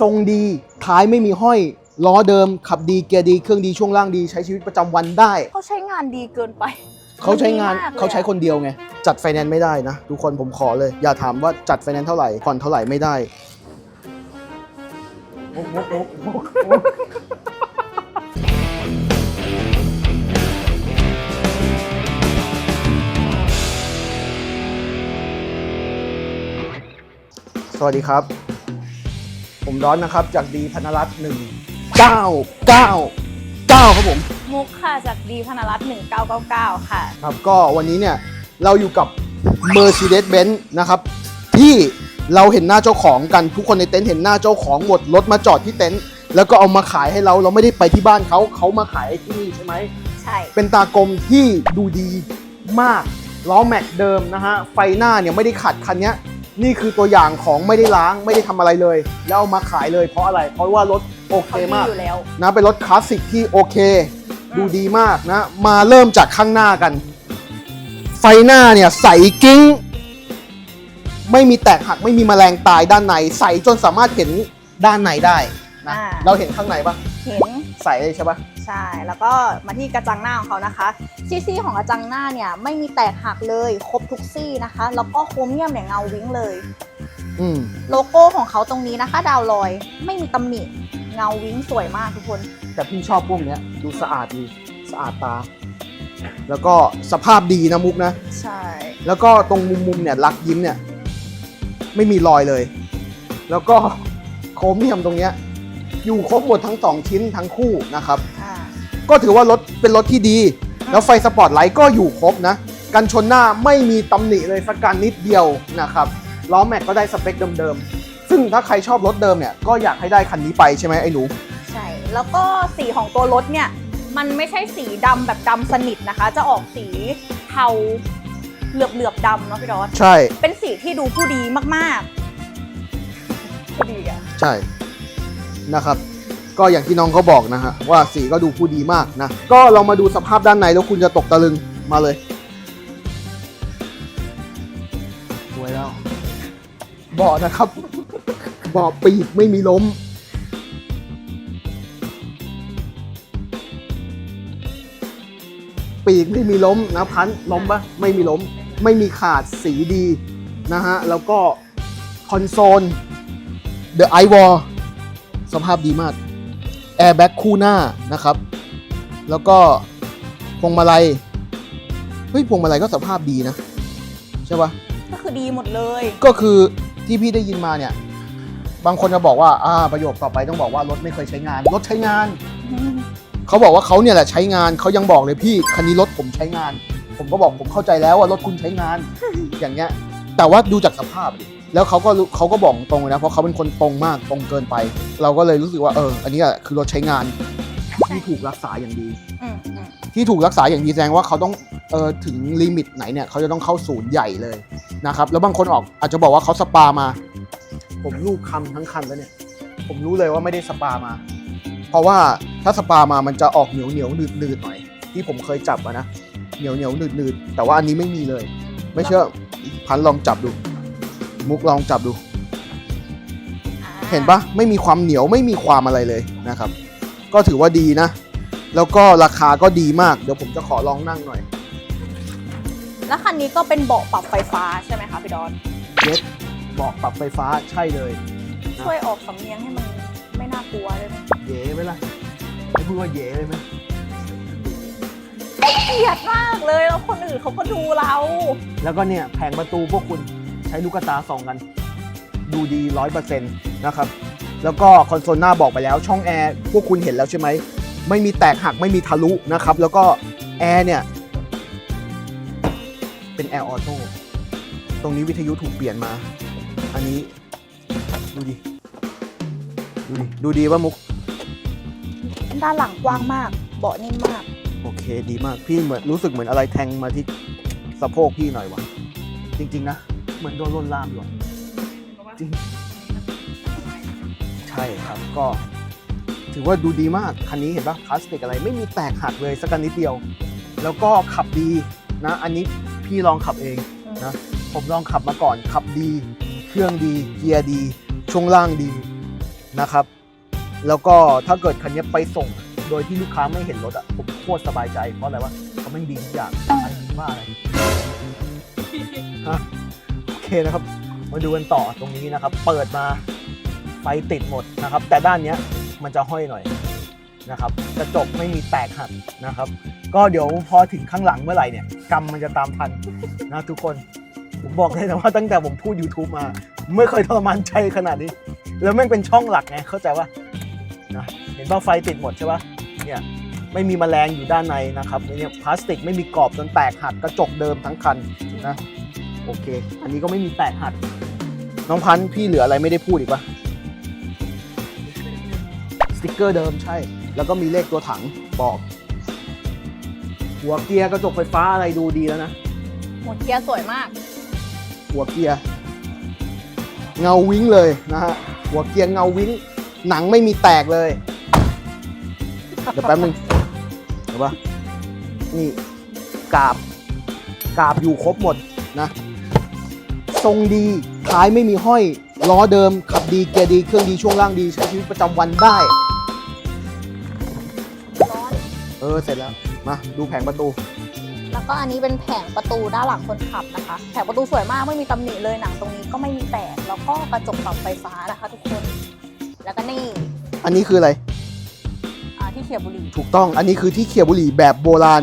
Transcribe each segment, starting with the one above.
ทรงดีท้ายไม่มีห้อย ล้อเดิมขับดีเกียร์ดีเครื่องดีช่วงล่างดีใช้ชีวิตประจำวันได้ เขาใช้งานดีเกินไปเขาใช้งานดีมกลยอะเขาใช้คนเดียวไง จัดไฟแนนซ์ไม่ได้นะ ทุกคนผมขอเลย อย่าถามว่าจัดไฟแนนซ์เท่าไหร่ผ่อนเท่าไหร่ไม่ได้ สวัสดีครับ ผมร้อนนะครับจากดีพนรัตน์หนึ่งเก้าเก้าเก้าครับผมมุกค่ะจากดีพนรัตน์1999 ค่ะ ครับก็วันนี้เนี่ยเราอยู่กับ Mercedes-Benz นะครับ ที่เราเห็นหน้าเจ้าของกันทุกคนในเต็นท์เห็นหน้าเจ้าของหมดรถมาจอดที่เต็นท์แล้วก็เอามาขายให้เราเราไม่ได้ไปที่บ้านเขาเขามาขายที่นี่ใช่ไหม ใช่ เป็นตากลมที่ดูดีมากล้อแม็กเดิมนะฮะไฟหน้าเนี่ยไม่ได้ขัดคันเนี้ย นี่คือตัวอย่างของไม่ได้ล้างไม่ได้ทำอะไรเลย แล้วเอามาขายเลยเพราะอะไร เพราะว่ารถโอเคเขาดีมาก อยู่แล้ว นะเป็นรถคลาสสิกที่โอเค ดูดีมากนะ มาเริ่มจากข้างหน้ากัน ไฟหน้าเนี่ยใสกิ้ง ไม่มีแตกหักไม่มีแมลงตายด้านในใสจนสามารถเห็นด้านในได้ นะอ่า เราเห็นข้างในปะเห็น ใสเลยใช่ปะใช่ แล้วก็มาที่กระจังหน้าของเขานะคะ ซี่ซี่ของกระจังหน้าเนี่ยไม่มีแตกหักเลย ครบทุกซี่นะคะ แล้วก็โครเมียมเนี่ยเงาวิ้งเลย อืมโลโก้ของเขาตรงนี้นะคะ ดาวลอย ไม่มีตำหนิ เงาวิ้งสวยมากทุกคน แต่พี่ชอบพวกเนี้ยดูสะอาดดีสะอาดตา แล้วก็สภาพดีนะมุกนะ ใช่ แล้วก็ตรงมุมมุมๆเนี่ยรักยิ้มเนี่ย ไม่มีรอยเลย แล้วก็โครเมียมตรงเนี้ย อยู่ครบหมดทั้งสองชิ้นทั้งคู่นะครับ อ่าก็ถือว่ารถเป็นรถที่ดี แล้วไฟสปอร์ตไลท์ก็อยู่ครบนะ กันชนหน้าไม่มีตำหนิเลยสักการนิดเดียวนะครับล้อแม็กก็ได้สเปคเดิมๆ ซึ่งถ้าใครชอบรถเดิมเนี่ยก็อยากให้ได้คันนี้ไปใช่ไหมไอ้หนู ใช่ แล้วก็สีของตัวรถเนี่ย มันไม่ใช่สีดำแบบดำสนิทนะคะ จะออกสีเทาเหลือบเหลือบๆดำเนาะพี่ดอสใช่เป็นสีที่ดูผู้ดีมากๆผู้ดีอะ ใช่ นะครับ ก็อย่างที่น้องเขาบอกนะฮะว่าสีก็ดูผู้ดีมากนะ ก็เรามาดูสภาพด้านในแล้วคุณจะตกตะลึงมาเลยสวยแล้วเบาะนะครับเบาะปีกไม่มีล้มปีกไม่มีล้มนะพันล้มปะไม่มีล้ม ไม่มีขาดสีดีนะฮะ แล้วก็คอนโซล The i w a l สภาพดีมาก Airbag คู่หน้านะครับ แล้วก็พวงมาลัยเฮ้ยพวงมาลัยก็สภาพดีนะใช่ปะก็คือดีหมดเลย ก็คือที่พี่ได้ยินมาเนี่ย บางคนจะบอกว่าอ่าประโยคต่อไปต้องบอกว่ารถไม่เคยใช้งาน รถใช้งาน เขาบอกว่าเขาเนี่ยแหละใช้งานเขายังบอกเลยพี่คันนี้รถผมใช้งาน ผมก็บอกผมเข้าใจแล้วว่ารถคุณใช้งาน อย่างเงี้ย แต่ว่าดูจากสภาพดิ แล้วเขาก็รู้เขาก็บอกตรงเลยนะ เพราะเขาเป็นคนตรงมากตรงเกินไป เราก็เลยรู้สึกว่าเออ อันนี้อะคือรถใช้งานที่ถูกรักษาอย่างดี อืมอืมที่ถูกรักษาอย่างดีแสดงว่าเขาต้องเออถึงลิมิตไหนเนี่ยเขาจะต้องเข้าศูนย์ใหญ่เลยนะครับแล้วบางคนออกอาจจะบอกว่าเขาสปามา ผมรูปคำทั้งคันแล้วเนี่ย ผมรู้เลยว่าไม่ได้สปามา เพราะว่าถ้าสปามามันจะออกเหนียวเหนียวหนืดหนืดหน่อย ที่ผมเคยจับอะนะเหนียวเหนียวหนืดหนืดแต่ว่าอันนี้ไม่มีเลย ไม่เชื่อพันลองจับดู มุกลองจับดูอ่าเห็นปะไม่มีความเหนียวไม่มีความอะไรเลยนะครับ ก็ถือว่าดีนะ แล้วก็ราคาก็ดีมาก เดี๋ยวผมจะขอลองนั่งหน่อย แล้วคันนี้ก็เป็นเบาะปรับไฟฟ้าใช่ไหมคะพี่ดอนเย็ดบอกปรับไฟฟ้าใช่เลยช่วยออกสำเนียงให้มันไม่น่ากลัวได้ไหมเย่ไหมล่ะไม่พูดว่าเย่เลยไหมเกลียดมากเลยแล้วคนอื่นเขาก็ดูเรา แล้วก็เนี่ยแผงประตูพวกคุณใช้ลูกตาส่องกัน ดูดีร้อยเปอร์เซ็นต์นะครับ แล้วก็คอนโซลหน้าบอกไปแล้ว ช่องแอร์พวกคุณเห็นแล้วใช่ไหม ไม่มีแตกหักไม่มีทะลุนะครับ แล้วก็แอร์เนี่ย เป็นแอร์ออโต้ตรงนี้วิทยุถูกเปลี่ยนมา อันนี้ ดูดิ ดูดิ ดูดีว่ามุก ด้านหลังกว้างมาก เบาะนิ่มมาก โอเคดีมาก พี่เหมือนรู้สึกเหมือนอะไรแทงมาที่สะโพกพี่หน่อยวะจริง ๆ นะ เหมือนโดนลวนลามอยู่อะจริง ใช่ครับก็ ถือว่าดูดีมาก คันนี้เห็นปะพลาสติกอะไรไม่มีแตกหักเลยสักนิดเดียว แล้วก็ขับดีนะ อันนี้พี่ลองขับเองนะ ผมลองขับมาก่อนขับดี เครื่องดีเกียร์ดี ช่วงล่างดีนะครับ แล้วก็ถ้าเกิดคันนี้ไปส่งโดยที่ลูกค้าไม่เห็นรถอะผมโคตรสบายใจเพราะอะไรวะเขาไม่ดีทุกอย่างอะไรว่าอะไรฮะ นะครับ มาดูกันต่อตรงนี้นะครับ เปิดมาไฟติดหมดนะครับ แต่ด้านเนี้ยมันจะห้อยหน่อยนะครับกระจกไม่มีแตกหักนะครับ ก็เดี๋ยวพอถึงข้างหลังเมื่อไหร่เนี่ยกรรมมันจะตามทันนะทุกคนผมบอกเลยนะว่าตั้งแต่ผมพูด YouTube มา ไม่เคยทรมานใจขนาดนี้ แล้วแม่งเป็นช่องหลักไงเข้าใจว่านะเห็นว่าไฟติดหมดใช่ปะเนี่ยไม่มีแมลงอยู่ด้านในนะครับเนี่ยพลาสติกไม่มีกรอบจนแตกหักกระจกเดิมทั้งคันนะ โอเค อันนี้ก็ไม่มีแตกหัก น้องพันธุ์พี่เหลืออะไรไม่ได้พูดอีกปะสติกเกอร์เดิมใช่ แล้วก็มีเลขตัวถังบอก หัวเกียร์กระจกไฟฟ้าอะไรดูดีแล้วนะ หมดเกียร์สวยมาก หัวเกียร์เงาวิ้งเลยนะฮะ หัวเกียร์เงาวิ้ง หนังไม่มีแตกเลย เดี๋ยวแป๊บนึงเห็นปะนี่กาบ กาบอยู่ครบหมดนะ ทรงดีท้ายไม่มีห้อย ล้อเดิม ขับดีเกียร์ดี เครื่องดีช่วงล่างดีใช้ชีวิตประจำวันได้ ร้อน เออ เสร็จแล้ว มาดูแผงประตู แล้วก็อันนี้เป็นแผงประตูด้านหลังคนขับนะคะ แผงประตูสวยมากไม่มีตำหนิเลยหนังตรงนี้ก็ไม่มีแตก แล้วก็กระจกปรับไฟฟ้านะคะ ทุกคน แล้วก็นี่อันนี้คืออะไร อ่าที่เขียบบุหรี่ ถูกต้อง อันนี้คือที่เขี่ยบุหรี่แบบโบราณ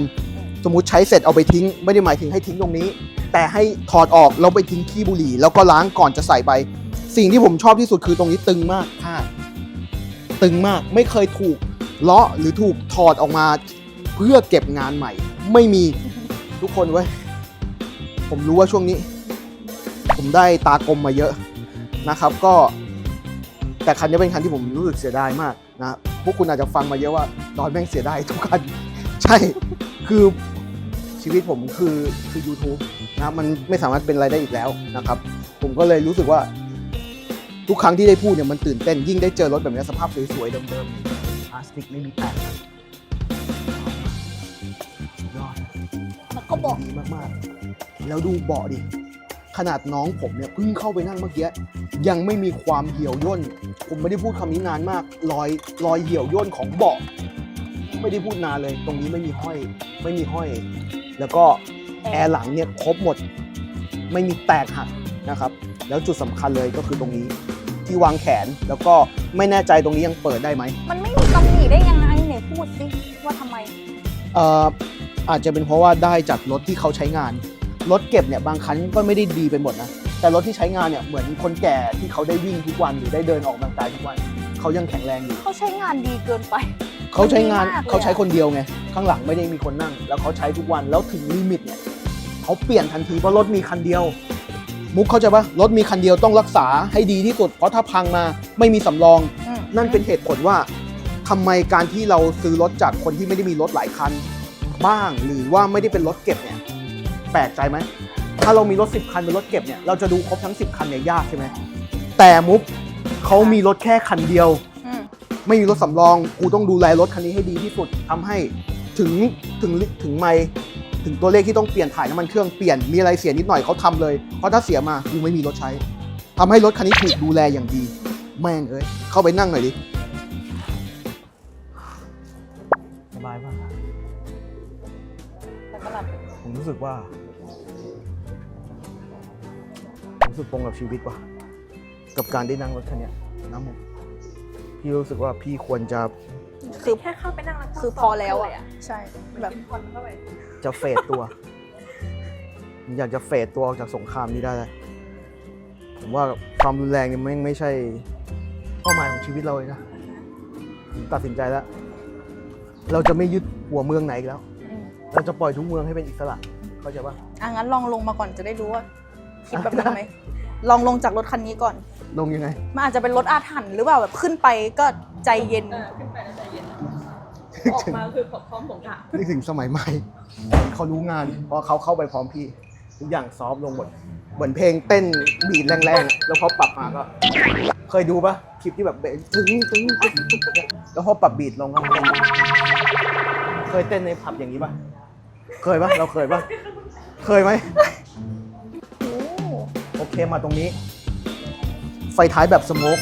สมมติใช้เสร็จเอาไปทิ้ง ไม่ได้หมายถึงให้ทิ้งตรงนี้ แต่ให้ถอดออกแล้วไปทิ้งขี้บุหรี่ แล้วก็ล้างก่อนจะใส่ไป สิ่งที่ผมชอบที่สุดคือตรงนี้ตึงมากค่ะตึงมากไม่เคยถูกเลาะหรือถูกถอดออกมาเพื่อเก็บงานใหม่ ไม่มีทุกคนเว้ยผมรู้ว่าช่วงนี้ ผมได้ตากลมมาเยอะนะครับ ก็ แต่คันนี้เป็นคันที่ผมรู้สึกเสียดายมากนะพวกคุณอาจจะฟังมาเยอะว่าดอนแม่งเสียดายทุกคัน ใช่ คือ ชีวิตผมคือคือ YouTube นะมันไม่สามารถเป็นอะไรได้อีกแล้วนะครับ ผมก็เลยรู้สึกว่า ทุกครั้งที่ได้พูดเนี่ยมันตื่นเต้นยิ่งได้เจอรถแบบนี้สภาพสวยๆเดิมๆพลาสติกไม่มีแตกสุดยอดแล้วก็บอกดีมากๆ แล้วดูเบาะดิขนาดน้องผมเนี่ยเพิ่งเข้าไปนั่งเมื่อกี้ยังไม่มีความเหี่ยวย่น ผมไม่ได้พูดคำนี้นานมากรอยรอยเหี่ยวย่นของเบาะไม่ได้พูดนานเลย ตรงนี้ไม่มีห้อย ไม่มีห้อย แล้วก็แอร์หลังเนี่ยครบหมด ไม่มีแตกหักนะครับ แล้วจุดสำคัญเลยก็คือตรงนี้ที่วางแขนแล้วก็ไม่แน่ใจตรงนี้ยังเปิดได้ไหม มันไม่มีตำหนิได้ยังไงเนี่ยพูดสิว่าทำไมเอ่ออาจจะเป็นเพราะว่าได้จากรถที่เขาใช้งาน รถเก็บเนี่ยบางครั้งก็ไม่ได้ดีไปหมดนะ แต่รถที่ใช้งานเนี่ยเหมือนคนแก่ที่เขาได้วิ่งทุกวันหรือได้เดินออกกำลังกายทุกวัน เขายังแข็งแรงอยู่ เขาใช้งานดีเกินไป เขาใช้งานมันดีมากเลยอะเขาใช้คนเดียวไง ข้างหลังไม่ได้มีคนนั่ง แล้วเขาใช้ทุกวันแล้วถึงลิมิตเนี่ยเขาเปลี่ยนทันทีเพราะรถมีคันเดียว มุกเข้าใจปะรถมีคันเดียวต้องรักษาให้ดีที่สุด เพราะถ้าพังมาไม่มีสำรอง อืมนั่นเป็นเหตุผลว่าทำไมการที่เราซื้อรถจากคนที่ไม่ได้มีรถหลายคัน บ้างหรือว่าไม่ได้เป็นรถเก็บเนี่ยแปลกใจไหมถ้าเรามีรถ 10 คันเป็นรถเก็บเนี่ยเราจะดูครบทั้ง 10 คันเนี่ยยากใช่ไหมแต่มุกเขามีรถแค่คันเดียวอืม ไม่มีรถสำรอง กูต้องดูแลรถคันนี้ให้ดีที่สุดทำให้ถึงถึงถึงไม่ถึงตัวเลขที่ต้องเปลี่ยนถ่ายน้ำมันเครื่องเปลี่ยนมีอะไรเสียนิดหน่อยเขาทำเลย เพราะถ้าเสียมากูไม่มีรถใช้ทำให้รถคันนี้ถูกดูแลอย่างดี แม่งเอ้ยเข้าไปนั่งหน่อยดิ สบายป่ะแต่ก็แบบผมรู้สึกว่าผมรู้สึกตรงกับชีวิตว่ะ กับการได้นั่งรถคันเนี้ยน้ำมุก พี่รู้สึกว่าพี่ควรจะคือแค่เข้าไปนั่งแล้วคือพอแล้วอะใช่แบบผ่อนเข้าไปจะเฟดตัวผมอยากจะเฟดตัวออกจากสงครามนี้ได้เลยผมว่าความรุนแรงเนี่ยไม่งไม่ใช่เป้าหมายของชีวิตเราเลยนะผมตัดสินใจแล้ว เราจะไม่ยึดหัวเมืองไหนอีกแล้วอืมเราจะปล่อยทุกเมืองให้เป็นอิสระเข้าใจปะอะงั้นลองลงมาก่อนจะได้รู้ว่าคิดแบบนั้นไหมลองลงจากรถคันนี้ก่อน ลงยังไง มันอาจจะเป็นรถอาถรรพ์หรือเปล่าแบบขึ้นไปก็ใจเย็น เออขึ้นไปแล้วใจเย็น ออกมาคือพร้อมผงกะนึกถึงสมัยใหม่ เขารู้งานเพราะเขาเข้าไปพร้อมพี่ ทุกอย่างซอฟต์ลงหมดเหมือนเพลงเต้นบีดแรงๆ แล้วพอปรับมาก็ เคยดูปะคลิปที่แบบเบสตึ้งตึ้งตึ้งตึ้งแล้วพอปรับบีดลงก็เคยเต้นในผับอย่างนี้ปะเคยปะเราเคยปะเคยไหมโอ้โอเคมาตรงนี้ ไฟท้ายแบบสโมก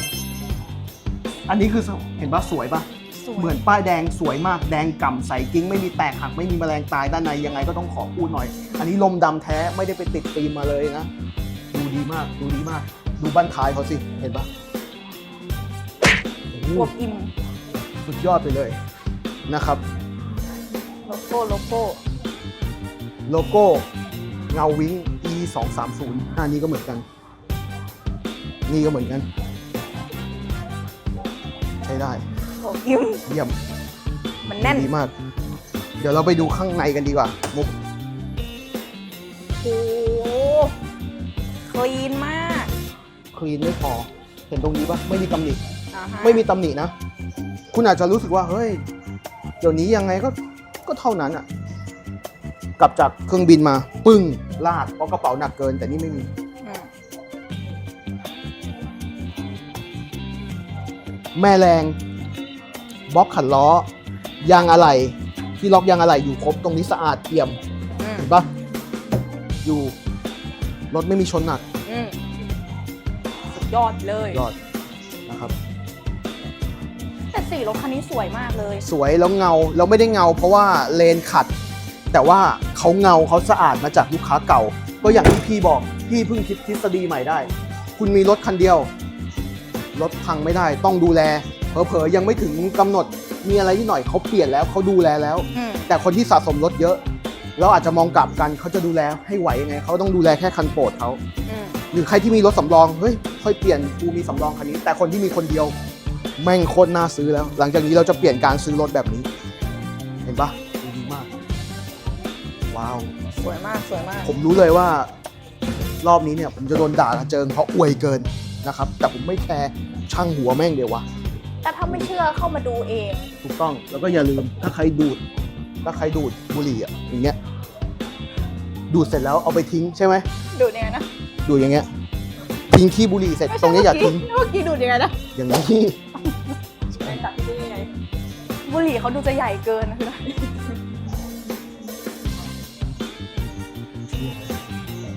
อันนี้คือเห็นปะสวยปะสวยเหมือนป้ายแดงสวยมากแดงก่ำใสกิ้ง ไม่มีแตกหักไม่มีแมลงตายด้านในยังไงก็ต้องขอพูดหน่อย อันนี้ลมดำแท้ไม่ได้ไปติดฟิล์มมาเลยนะ ดูดีมากดูดีมาก ดูบ้านท้ายเขาสิเห็นปะโอ้โหอวบอิ่มสุดยอดไปเลยนะครับ โลโก้โลโก้โลโก้เงาวิ้ง e 2 3 0อันนี้ก็เหมือนกัน นี่ก็เหมือนกัน ใช้ได้อวบอิ่มเยี่ยมมันแน่นดีมาก เดี๋ยวเราไปดูข้างในกันดีกว่า มุกโอ้โหคลีนมากคลีนไม่พอ เห็นตรงนี้ปะไม่มีตำหนิ อ่าฮะไม่มีตำหนินะ คุณอาจจะรู้สึกว่า เฮ้ย เดี๋ยวนี้ยังไงก็ ก็เท่านั้นอะกลับจากเครื่องบินมา ปึ้ง ลาดเพราะกระเป๋าหนักเกิน แต่นี่ไม่มีอืม แม่แรงบล็อกขันล้อยางอะไหล่ที่ล็อกยางอะไหล่อยู่ครบตรงนี้สะอาดเอี่ยมอืมเห็นปะอยู่รถไม่มีชนหนักอืมสุดยอดเลย ยอดนะครับ แต่สีรถคันนี้สวยมากเลย สวยแล้วเงาแล้วไม่ได้เงา เพราะว่าเลนขัด แต่ว่าเขาเงาเขาสะอาดมาจากลูกค้าเก่า ก็อย่างที่พี่บอกพี่เพิ่งคิดทฤษฎีใหม่ได้ คุณมีรถคันเดียว รถพังไม่ได้ ต้องดูแลเผลอๆยังไม่ถึงกำหนดมีอะไรที่หน่อยเขาเปลี่ยนแล้วเขาดูแลแล้วอืมแต่คนที่สะสมรถเยอะ เราอาจจะมองกลับกันเขาจะดูแลให้ไหวยังไงเขาต้องดูแลแค่คันโปรดเขาอืมหรือใครที่มีรถสำรองเฮ้ยค่อยเปลี่ยนกูมีสำรองคันนี้ แต่คนที่มีคนเดียวแม่งโคตรน่าซื้อแล้ว หลังจากนี้เราจะเปลี่ยนการซื้อรถแบบนี้ เห็นปะดูดีมาก ว้าว สวยมากสวยมาก ผมรู้เลยว่า รอบนี้เนี่ย ผมจะโดนด่ากระเจิงเพราะอวยเกิน นะครับ แต่ผมไม่แคร์ช่างหัวแม่งเดียววะแต่ถ้าไม่เชื่อเข้ามาดูเอง ถูกต้องแล้วก็อย่าลืมถ้าใครดูด ถ้าใครดูดบุหรี่อะอย่างเงี้ยดูดเสร็จแล้วเอาไปทิ้งใช่ไหมดูดยังไงนะดูดอย่างเงี้ยทิ้งขี้บุหรี่เสร็จตรงนี้อย่าทิ้งเมื่อกี้ดูดยังไงนะอย่างนี้เป็นจากที่นี่ไงบุหรี่เขาดูจะใหญ่เกินนะคือ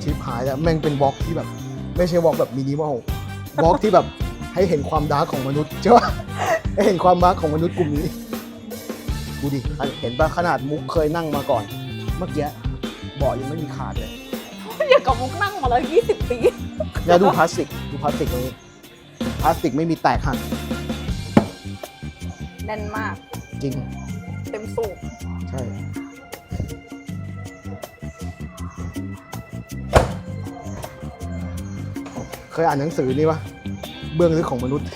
ชิปหายแล้วแม่งเป็นบล็อกที่แบบ ไม่ใช่บล็อกแบบมินิมอล บล็อกที่แบบให้เห็นความดาร์กของมนุษย์ใช่ปะให้เห็นความดาร์กของมนุษย์กลุ่มนี้ดูดิเห็นปะขนาดมุกเคยนั่งมาก่อน เมื่อกี้เบาะยังไม่มีขาดเลยอย่างกับมุกนั่งมาแล้วยี่สิบปีแล้วดูพลาสติกดูพลาสติกตรงนี้พลาสติกไม่มีแตกหักแน่นมาก จริง เต็มสูบใช่ เคยอ่านหนังสือนี่ปะเบื้องลึกของมนุษย์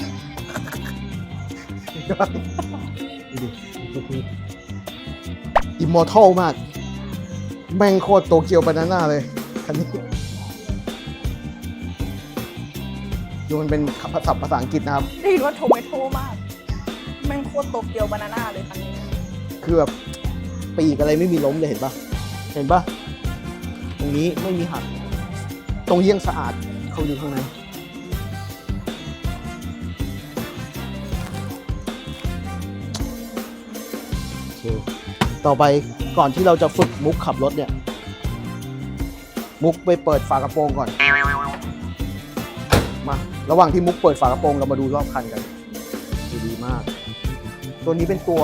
ดูดิอิมมอร์ทัลมาก แม่งโคตรโตเกียวบานาน่าเลย คันนี้ดูมันเป็นภาษาภาษาอังกฤษนะครับ ได้ยินว่าโทเมโตมาก แม่งโคตรโตเกียวบานาน่าเลยคันนี้ คือแบบปีกอะไรไม่มีล้มเลยเห็นปะเห็นปะตรงนี้ไม่มีหัก ตรงเยี่ยงสะอาด เขาอยู่ข้างในโอเคต่อไปก่อนที่เราจะฝึกมุกขับรถเนี่ย มุกไปเปิดฝากระโปรงก่อน มา ระหว่างที่มุกเปิดฝากระโปรงเรามาดูรอบคันกันดูดีมาก ตัวนี้เป็นตัว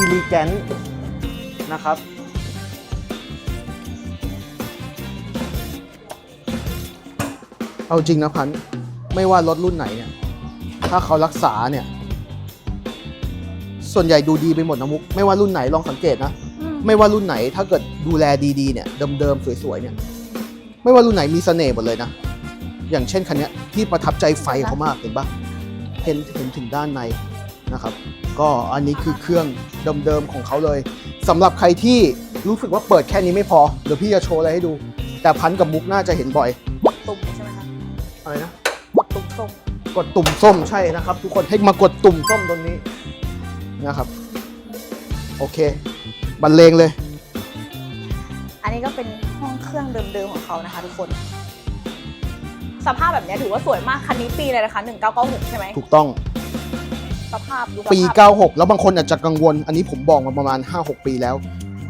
e l e g a n t นะครับ เอาจริงนะพันธุ์ไม่ว่ารถรุ่นไหนเนี่ยถ้าเขารักษาเนี่ย ส่วนใหญ่ดูดีไปหมดนะมุก ไม่ว่ารุ่นไหนลองสังเกตนะอืมไม่ว่ารุ่นไหนถ้าเกิดดูแลดีๆเนี่ยเดิมๆสวยๆเนี่ย ไม่ว่ารุ่นไหนมีเสน่ห์หมดเลยนะ อย่างเช่นคันเนี้ยที่ประทับใจไฟเขามากเห็นปะเห็นเห็นถึงด้านในนะครับ ก็อันนี้คือเครื่องเดิมๆของเขาเลยสำหรับใครที่รู้สึกว่าเปิดแค่นี้ไม่พอเดี๋ยวพี่จะโชว์อะไรให้ดู แต่พันกับมุกน่าจะเห็นบ่อย ดตุ่มส้มใช่นะครับ ทุกคนให้มากดตุ่มส้มตรงนี้นะครับ โอเคบรรเลงเลย อันนี้ก็เป็นห้องเครื่องเดิมๆของเขานะคะทุกคน สภาพแบบเนี้ยถือว่าสวยมากคันนี้ปีเลยนะคะ1996ใช่ไหมถูกต้อง สภาพดูสปีภาพ96 แล้วบางคนอาจจะกังวล อันนี้ผมบอกมาประมาณ 5-6 ปีแล้ว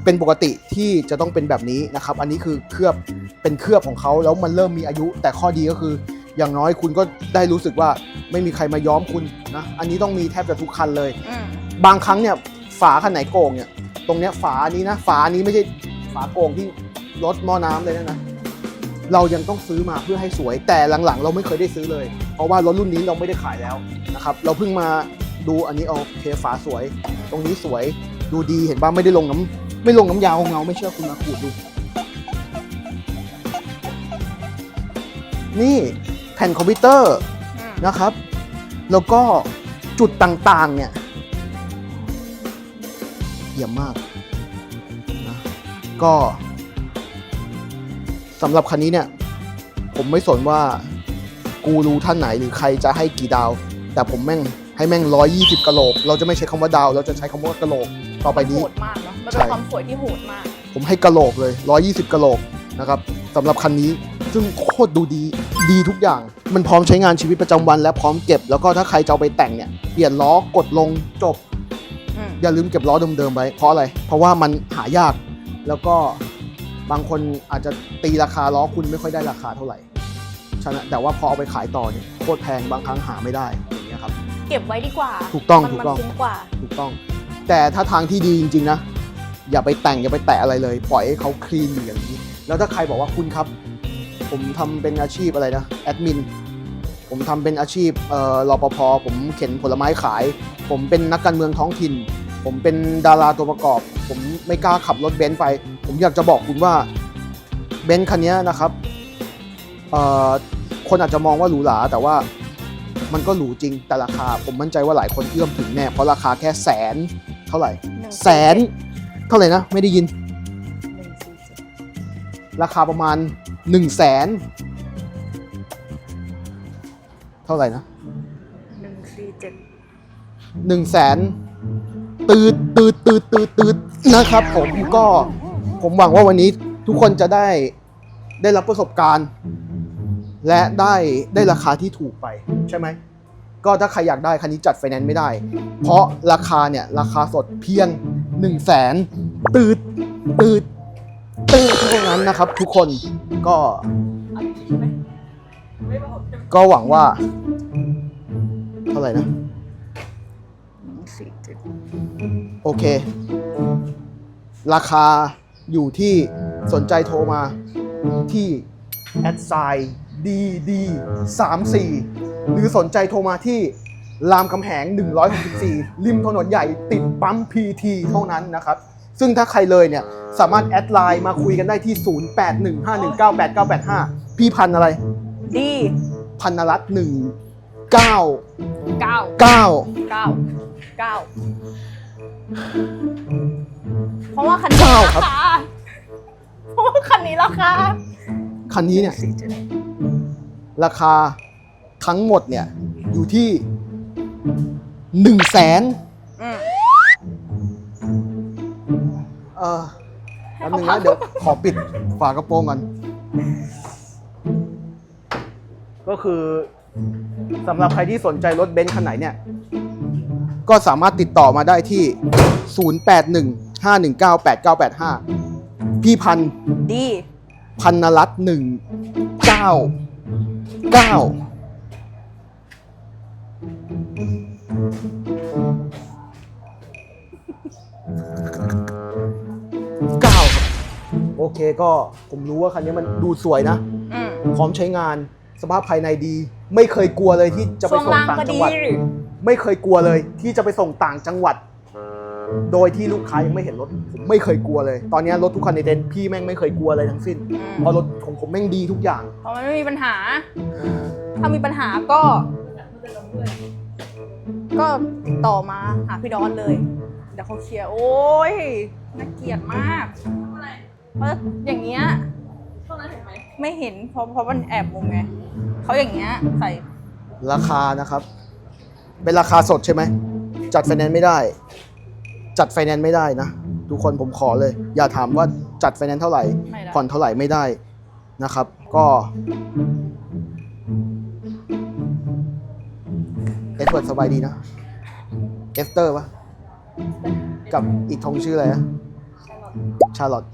เป็นปกติที่จะต้องเป็นแบบนี้นะครับ อันนี้คือเคลือบเป็นเคลือบของเขาแล้วมันเริ่มมีอายุ แต่ข้อดีก็คือ อย่างน้อยคุณก็ได้รู้สึกว่าไม่มีใครมาย้อมคุณนะอันนี้ต้องมีแทบจะทุกคันเลย อืมบางครั้งเนี่ยฝาคันไหนโกงเนี่ยตรงเนี้ยฝาอันนี้นะฝาอันนี้ไม่ใช่ฝาโกงที่รถหม้อน้ำเลยนะนะเรายังต้องซื้อมาเพื่อให้สวย แต่หลังๆ เราไม่เคยได้ซื้อเลย เพราะว่ารถรุ่นนี้เราไม่ได้ขายแล้วนะครับเราเพิ่งมาดูอันนี้เอาโอเคฝาสวย ตรงนี้สวยดูดีเห็นบ้างไม่ได้ลงน้ำไม่ลงน้ำยาเงาไม่เชื่อคุณมาขูดดู นี่แผ่นคอมพิวเตอร์อืมนะครับ แล้วก็จุดต่างๆเนี่ยเยี่ยมมากนะก็สำหรับคันนี้เนี่ย ผมไม่สนว่ากูรูท่านไหนหรือใครจะให้กี่ดาว แต่ผมแม่งให้แม่งร้อยยี่สิบกะโหลก เราจะไม่ใช้คำว่าดาว เราจะใช้คำว่ากะโหลกต่อไปนี้โหดมากเนาะมันใช่เป็นความสวยที่โหดมาก ผมให้กะโหลกเลย120กะโหลกนะครับสำหรับคันนี้ ซึ่งโคตรดูดีดีทุกอย่าง มันพร้อมใช้งานชีวิตประจำวันและพร้อมเก็บ แล้วก็ถ้าใครจะเอาไปแต่งเนี่ยเปลี่ยนล้อกดลงจบ อืมอย่าลืมเก็บล้อเดิมๆไว้เพราะอะไร เพราะว่ามันหายาก แล้วก็บางคนอาจจะตีราคาล้อคุณไม่ค่อยได้ราคาเท่าไหร่ฉะนั้นแต่ว่าพอเอาไปขายต่อเนี่ยโคตรแพงบางครั้งหาไม่ได้อย่างเงี้ยครับ เก็บไว้ดีกว่าถูกต้องมันถูกมันต้องคุ้มกว่า ถูกต้อง แต่ถ้าทางที่ดีจริงๆนะ อย่าไปแต่งอย่าไปแตะอะไรเลย ปล่อยให้เขาคลีนอยู่อย่างนี้ แล้วถ้าใครบอกว่าคุณครับ ผมทำเป็นอาชีพอะไรนะแอดมินผมทำเป็นอาชีพเอ่อรปภผมเข็นผลไม้ขาย ผมเป็นนักการเมืองท้องถิ่น ผมเป็นดาราตัวประกอบ ผมไม่กล้าขับรถเบนซ์ไป ผมอยากจะบอกคุณว่าเบนซ์คันนี้นะครับเอ่อคนอาจจะมองว่าหรูหราแต่ว่ามันก็หรูจริงแต่ราคา ผมมั่นใจว่าหลายคนเอื้อมถึงแน่เพราะราคาแค่แสนเท่าไหร่ แสนเท่าไหร่นะ ไม่ได้ยิน ราคาประมาณ 1นึ่งแสนเท่าไหร่นะหนึ่งสี่เจ็ดหนึ่งแสนตืดตืดตืดตืดตืดนะครับ ผมก็ผมหวังว่าวันนี้ทุกคนจะได้ได้รับประสบการณ์ และได้ได้ราคาที่ถูกไปใช่ไหมก็ถ้าใครอยากได้คันนี้จัดไฟแนนซ์ไม่ได้ เพราะราคาเนี่ย ราคาสดเพียง1นึ่งแสนตืดตืดตืดเท่านั้นนะครับทุกคน ก็อันนี้ใช่ไหมไม่บอกใช่ไหมก็หวังว่า เท่าไหร่นะสี่เจ็ดโอเค ราคาอยู่ที่สนใจโทรมาที่แอดไซดีดีสามสี่หรือสนใจโทรมาที่รามคำแหง 164 ริมถนนใหญ่ติดปั๊ม PT เท่านั้นนะครับ ซึ่งถ้าใครเลยเนี่ยสามารถแอดไลน์มาคุยกันได้ที่ 0815198985 พี่พันธุ์อะไร ดีพันนรัตน์หนึ่งเก้าเก้าเก้าเก้าเก้าเพราะว่าคันนี้เก้าราครับคาเพราะว่าคันนี้ราคาคันนี้เนี่ยสี่เจ็ดราคาทั้งหมดเนี่ยอยู่ที่หนึ่งแสน อืม เออแป๊บนึงนะเดี๋ยวขอปิดฝากระโปรงก่อน ก็คือสำหรับใครที่สนใจรถเบนซ์คันไหนเนี่ย ก็สามารถติดต่อมาได้ที่ 0815198985 พี่พันธุ์ดี พันนรัตน์หนึ่งเก้าเก้า โอเคก็ผมรู้ว่าคันนี้มันดูสวยนะ อืมพร้อมใช้งานสภาพภายในดี ไม่เคยกลัวเลยที่จะไปช่วงส่งล่างต่างก็จัดีงหวัด ไม่เคยกลัวเลยที่จะไปส่งต่างจังหวัด โดยที่ลูกค้ายังไม่เห็นรถผมไม่เคยกลัวเลย ตอนนี้รถทุกคันในเต็นท์พี่แม่งไม่เคยกลัวอะไรทั้งสิ้นอืมเพราะรถของผมแม่งดีทุกอย่าง เพราะมันไม่มีปัญหา ถ้ามีปัญหาก็ ก็ติดต่อมาหาพี่ดอนเลย เดี๋ยวเขาเคลียร์ โอ้ยน่าเกลียดมาก ทำอะไร เพราะอย่างเงี้ยช่วงนั้นเห็นไหมไม่เห็นเพราะเพราะมันแอบมุมไงเขาอย่างเงี้ยใส่ราคานะครับ เป็นราคาสดใช่ไหม จัดไฟแนนซ์ไม่ได้ จัดไฟแนนซ์ไม่ได้นะ ทุกคนผมขอเลย อย่าถามว่าจัดไฟแนนซ์เท่าไหร่ ไม่ได้ผ่อนเท่าไหร่ไม่ได้นะครับ ก็เอสเวิร์ดสบายดีนะ เอสเตอร์ปะกับอีกทงชื่ออะไรนะชาร์ลอต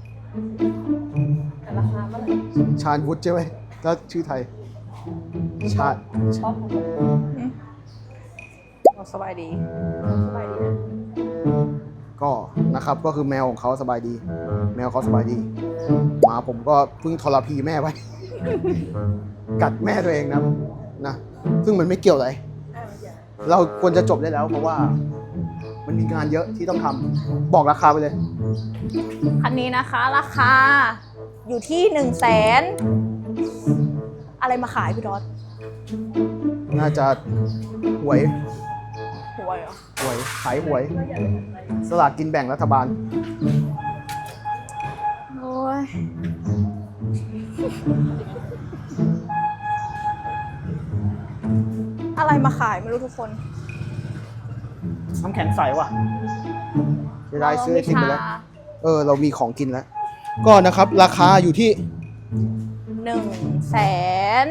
แต่ราคาเมื่อไหร่ชาญวุฒิใช่ไหมถ้าชื่อไทย ชาติชอบของเราสบายดีสบายดีนะก็นะครับก็คือแมวของเขาสบายดี แมวเขาสบายดีหมาผมก็เพิ่งทรพีแม่ไป กัดแม่ตัวเองนะนะซึ่งมันไม่เกี่ยวอะไรอ่ามันอย่าเราควรจะจบได้แล้วเพราะว่า มันมีงานเยอะที่ต้องทำบอกราคาไปเลย คันนี้นะคะราคาอยู่ที่หนึ่งแสนอะไรมาขายพี่ดอสน่าจะหวยหวยเหรอหวยขายหวยก็อย่าไปทำอะไรสลากกินแบ่งรัฐบาล โอ้ยอะไรมาขายไม่รู้ทุกคน น้ำแข็งใสว่ะจะได้ซื้อไอติมไปแล้ว เออ เรามีของกินแล้ว ก็นะครับ ราคาอยู่ที่หนึ่งแสน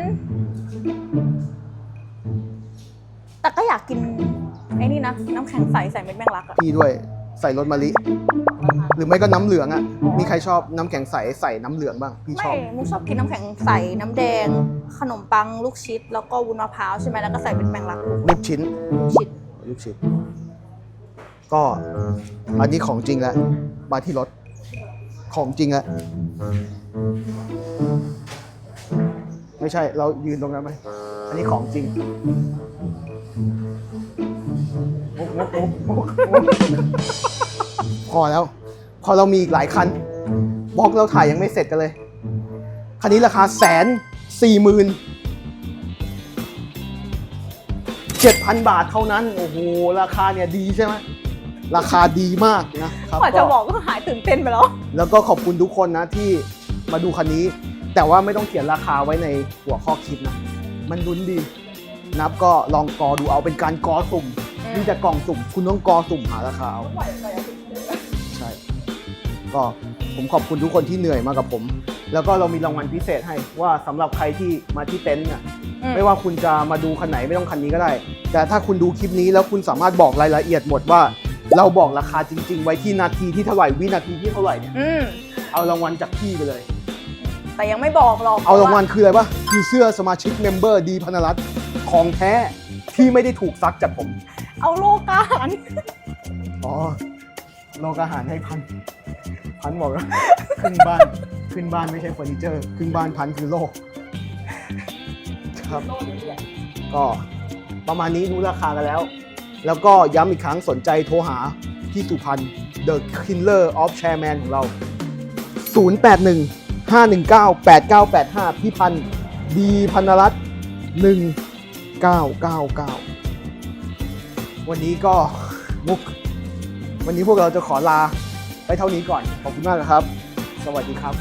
แต่ก็อยากกิน ไอ้นี่นะ น้ำแข็งใสใส่เม็ดแมงลักอะพี่ด้วยใส่รสมะลิ หรือไม่ก็น้ำเหลืองอะ มีใครชอบน้ำแข็งใสใส่น้ำเหลืองบ้าง พี่ชไม่อบ มุกชอบกินน้ำแข็งใสน้ำแดง ขนมปังลูกชิด แล้วก็วุ้นมะพร้าวใช่ไหมแล้วก็ใส่เป็นแมงลักลูกลูกชิ้น ชิด ลูกชิ้น ก็อันนี้ของจริงแล้วมาที่รถของจริงแล้วไม่ใช่เรายืนตรงนั้นไหมอันนี้ของจริงมุกมุกมุกมุกมุกพอแล้ว พอเรามีอีกหลายคันบล็อกเราถ่ายยังไม่เสร็จกันเลย คันนี้ราคาแสนสี่หมื่น7,000บาทเท่านั้น โอ้โห ราคาเนี่ยดีใช่ไหม ราคาดีมากนะครับกว่าจะบอกก็หายตื่นเต้นไปแล้ว แล้วก็ขอบคุณทุกคนนะที่มาดูคันนี้ แต่ว่าไม่ต้องเขียนราคาไว้ในหัวข้อคลิปนะ มันลุ้นดีนับก็ลองกอดูเอาเป็นการกอสุ่มอืมนี่จะกล่องสุ่ม คุณต้องกอสุ่มหาราคาเอาปล่อยปล่อยเอาไปใช่ ก็ผมขอบคุณทุกคนที่เหนื่อยมากับผม แล้วก็เรามีรางวัลพิเศษให้ว่าสำหรับใครที่มาที่เต็นท์เนี่ยอืมไม่ว่าคุณจะมาดูคันไหนไม่ต้องคันนี้ก็ได้ แต่ถ้าคุณดูคลิปนี้แล้วคุณสามารถบอกรายละเอียดหมดว่า เราบอกราคาจริง ๆ ไว้ที่นาทีที่เท่าไหร่วินาทีที่เท่าไหร่เนี่ยอืมเอารางวัลจากพี่ไปเลย แต่ยังไม่บอกหรอกเอารางวัลคืออะไรปะคือเสื้อสมาชิกเมมเบอร์ดีพนรัตน์ของแท้ที่ไม่ได้ถูกซักจากผม เอาโลกาหันอ๋อโลกอาหารให้พัน พันบอกว่า ขึ้นบ้าน ขึ้นบ้านไม่ใช่เฟอร์นิเจอร์ ขึ้นบ้านพันคือโลก ครับโลดเดี๋ยวเนี่ยก็ประมาณนี้รู้ราคากันแล้ว แล้วก็ย้ำอีกครั้งสนใจโทรหาพี่สุพันธ์ The Killer of Chairman ของเรา 081 519 8985 พี่พันธ์ดีพันรัตน์1999 วันนี้ก็มุก วันนี้พวกเราจะขอลาไปเท่านี้ก่อน ขอบคุณมากนะครับ สวัสดีครับ